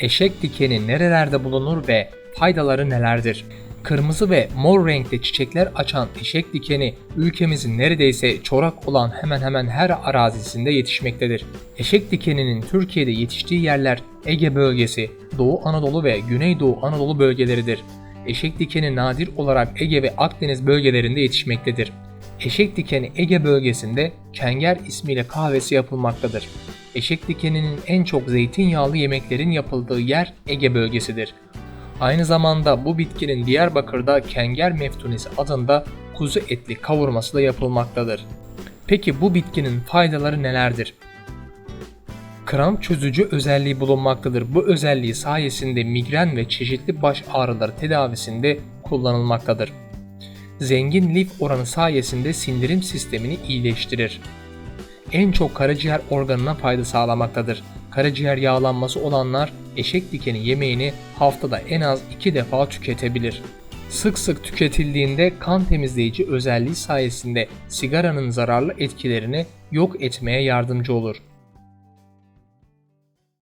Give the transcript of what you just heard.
Eşek dikeni nerelerde bulunur ve faydaları nelerdir? Kırmızı ve mor renkte çiçekler açan eşek dikeni ülkemizin neredeyse çorak olan hemen hemen her arazisinde yetişmektedir. Eşek dikeninin Türkiye'de yetiştiği yerler Ege bölgesi, Doğu Anadolu ve Güneydoğu Anadolu bölgeleridir. Eşek dikeni nadir olarak Ege ve Akdeniz bölgelerinde yetişmektedir. Eşek dikeni Ege bölgesinde kenger ismiyle kahvesi yapılmaktadır. Eşek dikeninin en çok zeytinyağlı yemeklerin yapıldığı yer Ege bölgesidir. Aynı zamanda bu bitkinin Diyarbakır'da kenger meftunisi adında kuzu etli kavurması da yapılmaktadır. Peki bu bitkinin faydaları nelerdir? Kramp çözücü özelliği bulunmaktadır. Bu özelliği sayesinde migren ve çeşitli baş ağrıları tedavisinde kullanılmaktadır. Zengin lif oranı sayesinde sindirim sistemini iyileştirir. En çok karaciğer organına fayda sağlamaktadır. Karaciğer yağlanması olanlar eşek dikeni yemeğini haftada en az 2 defa tüketebilir. Sık sık tüketildiğinde kan temizleyici özelliği sayesinde sigaranın zararlı etkilerini yok etmeye yardımcı olur.